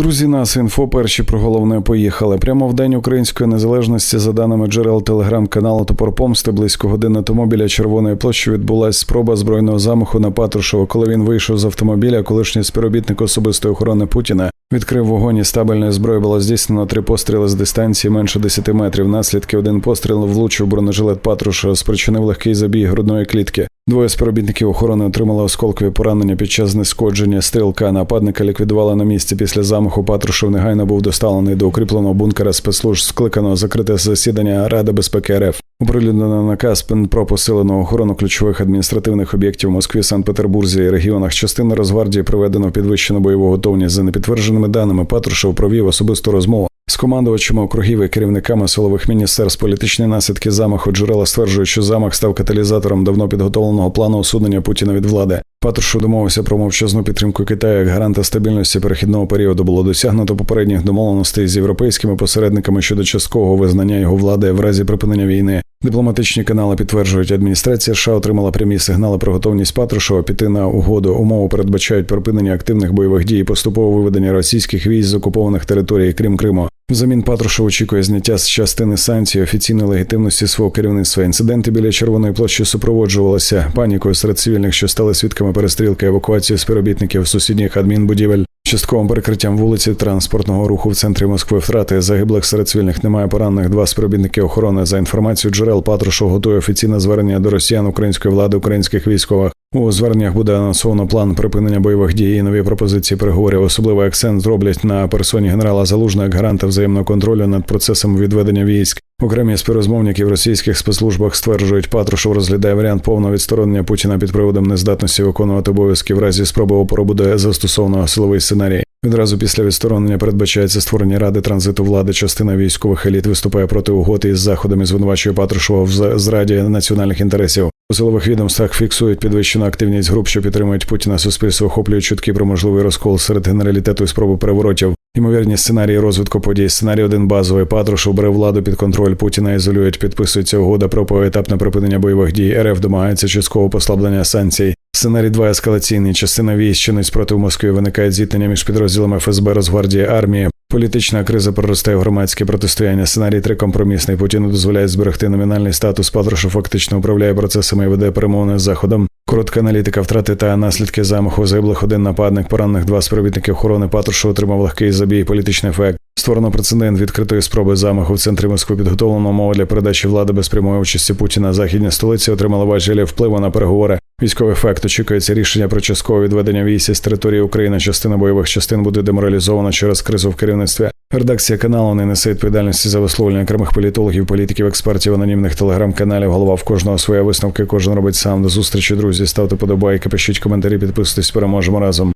Друзі, нас інфо перші про головне поїхали. Прямо в день української незалежності, за даними джерел телеграм-каналу Топор Помсти, близько години тому біля Червоної площі відбулася спроба збройного замаху на Патрушева. Коли він вийшов з автомобіля, колишній співробітник особистої охорони Путіна відкрив вогонь із табельної зброї. Було здійснено три постріли з дистанції менше 10 метрів. Наслідки один постріл влучив бронежилет Патрушева, спричинив легкий забій грудної клітки. Двоє співробітників охорони отримали осколкові поранення під час знешкодження стрілка. Нападника ліквідували на місці після замаху. Патрушев негайно був доставлений до укріпленого бункера спецслужб скликано закрите засідання Ради безпеки РФ. Оприлюднено наказ про посилену охорону ключових адміністративних об'єктів Москві, Санкт-Петербурзі і регіонах. Частина Росгвардії приведено підвищену бойову готовність. За непідтвердженими даними Патрушев провів особисту розмову з командувачами округів і керівниками силових міністерств політичні наслідки замаху джерела стверджують, що замах став каталізатором давно підготовленого плану усунення Путіна від влади. Патрушев домовився про мовчазну підтримку Китаю як гаранта стабільності перехідного періоду. Було досягнуто попередніх домовленостей з європейськими посередниками щодо часткового визнання його влади в разі припинення війни. Дипломатичні канали підтверджують, адміністрація США отримала прямі сигнали про готовність Патрушева піти на угоду. Умови передбачають припинення активних бойових дій, і поступове виведення російських військ з окупованих територій, крім Криму. Взамін Патрушев очікує зняття з частини санкцій офіційної легітимності свого керівництва. Інциденти біля червоної площі супроводжувалися панікою серед цивільних, що стали свідками перестрілки евакуації співробітників сусідніх адмінбудівель. Частковим перекриттям вулиці транспортного руху в центрі Москви втрати загиблих серед цивільних немає поранених. Два співробітники охорони за інформацією джерел Патрушев готує офіційне звернення до росіян української влади українських військових. У зверненнях буде анонсовано план припинення бойових дій і нові пропозиції переговорів. Особливий акцент зроблять на персоні генерала Залужного як гаранта взаємного контролю над процесом відведення військ. Окремі співрозмовники в російських спецслужбах стверджують, Патрушев розглядає варіант повного відсторонення Путіна під приводом нездатності виконувати обов'язки в разі спроби опору буде застосовано силовий сценарій. Відразу після відсторонення передбачається створення ради транзиту влади. Частина військових еліт виступає проти угоди із заходами, звинувачує Патрушева в зраді національних інтересів. У силових відомствах фіксують підвищену активність груп, що підтримують Путіна. Суспільство охоплюють чутки про можливий розкол серед генералітету і спроби переворотів. Ймовірні сценарії розвитку подій. Сценарій один базовий Патрушев бере владу під контроль Путіна. Ізолюють, підписується угода про поетапне припинення бойових дій. РФ домагається часткового послаблення санкцій. Сценарій 2 ескалаційний. Частина військ, що не спротив Москви, виникає зіткнення між підрозділами ФСБ, Росгвардії, армії. Політична криза проростає в громадське протистояння. Сценарій три компромісний. Путіну дозволяє зберегти номінальний статус. Патрушев фактично управляє процесами і веде перемовини з заходом. Коротка аналітика втрати та наслідки замаху загиблих один нападник, поранених два співробітники охорони Патрушев отримав легкий забій, політичний ефект. Створено прецедент відкритої спроби замаху в центрі Москви підготовлено мова для передачі влади без прямої участі Путіна. Західні столиці отримали важелі впливу на переговори. Військовий ефект очікується рішення про часткове відведення військ з території України. Частина бойових частин буде деморалізована через кризу в керівництві. Редакція каналу не несе відповідальності за висловлення окремих політологів, політиків, експертів, анонімних телеграм-каналів. Голова в кожного своя висновки. Кожен робить сам до зустрічі. Друзі, ставте подобайки, пишіть коментарі, підписуйтесь. Переможемо разом.